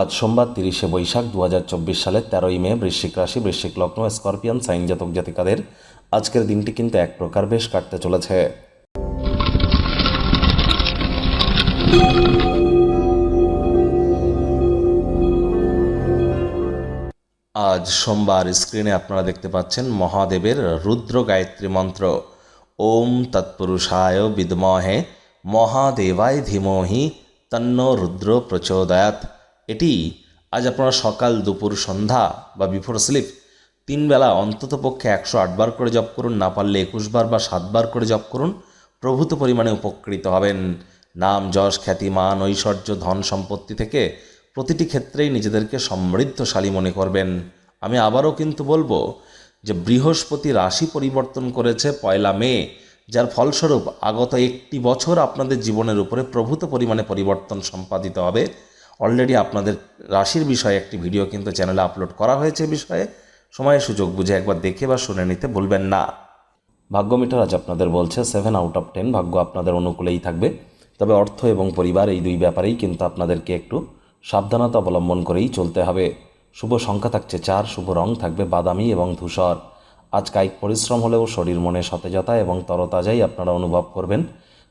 আজ সোমবার তিরিশে বৈশাখ দু হাজার চব্বিশ সালের তেরোই মে, বৃশ্চিক রাশি, বৃশ্চিক লগ্ন, স্করপিয়ান, সাইন জাতক জাতিকাদের আজকের দিনটি কিন্তু এক প্রকার বেশ কাটতে চলেছে। আজ সোমবার স্ক্রিনে আপনারা দেখতে পাচ্ছেন মহাদেবের রুদ্র গায়ত্রী মন্ত্র। ওম তৎপুরুষায় বিদমহে মহাদেবায় ধীমহি তন্ন রুদ্র প্রচোদয়াত এটি আজ আপনারা সকাল, দুপুর, সন্ধ্যা বা বিফোর স্লিপ তিন বেলা অন্তত পক্ষে একশো আটবার করে জপ করুন, না পারলে একুশ বার বা সাতবার করে জপ করুন, প্রভূত পরিমাণে উপকৃত হবেন। নাম, যশ, খ্যাতি, মান, ঐশ্বর্য, ধন, সম্পত্তি থেকে প্রতিটি ক্ষেত্রেই নিজেদেরকে সমৃদ্ধশালী মনে করবেন। আমি আবারও কিন্তু বলব যে বৃহস্পতি রাশি পরিবর্তন করেছে পয়লা মে, যার ফলস্বরূপ আগত একটি বছর আপনাদের জীবনের উপরে প্রভূত পরিমাণে পরিবর্তন সম্পাদিত হবে। অলরেডি আপনাদের রাশির বিষয়ে একটি ভিডিও কিন্তু চ্যানেলে আপলোড করা হয়েছে বিষয়ে। সময় সুযোগ বুঝে একবার দেখে বা শুনে নিতে ভুলবেন না। ভাগ্য মিটার আজ আপনাদের বলছে সেভেন আউট অফ টেন ভাগ্য আপনাদের অনুকূলেই থাকবে। তবে অর্থ এবং পরিবার এই দুই ব্যাপারেই কিন্তু আপনাদেরকে একটু সাবধানতা অবলম্বন করেই চলতে হবে। শুভ সংখ্যা থাকছে চার, শুভ রং থাকবে বাদামি এবং ধূসর। আজ কায়িক পরিশ্রম হলেও শরীর মনে সতেজতা এবং তরতাজাই আপনারা অনুভব করবেন।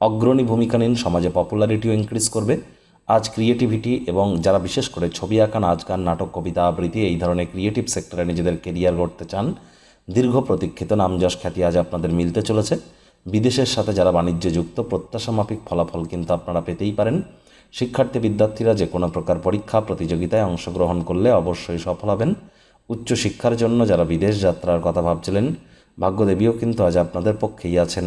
অগ্রণী ভূমিকা নিন, সমাজে পপুলারিটিও ইনক্রিজ করবে। আজ ক্রিয়েটিভিটি এবং যারা বিশেষ করে ছবি আঁকা নাচ গান নাটক, কবিতা আবৃত্তি এই ধরনের ক্রিয়েটিভ সেক্টরে নিজেদের কেরিয়ার গড়তে চান, দীর্ঘ প্রতীক্ষিত নামযশ খ্যাতি আজ আপনাদের মিলতে চলেছে। বিদেশের সাথে যারা বাণিজ্যে যুক্ত, প্রত্যাশামাফিক ফলাফল কিন্তু আপনারা পেতেই পারেন। শিক্ষার্থী, বিদ্যার্থীরা যে কোনো প্রকার পরীক্ষা, প্রতিযোগিতায় অংশগ্রহণ করলে অবশ্যই সফল হবেন। উচ্চশিক্ষার জন্য যারা বিদেশ যাত্রার কথা ভাবছিলেন, ভাগ্যদেবীও কিন্তু আজ আপনাদের পক্ষেই আছেন।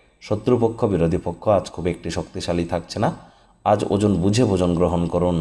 শত্রুপক্ষ, বিরোধী পক্ষ আজ খুব একটি শক্তিশালী থাকছে না। আজ ওজন বুঝে ভোজন গ্রহণ করুন।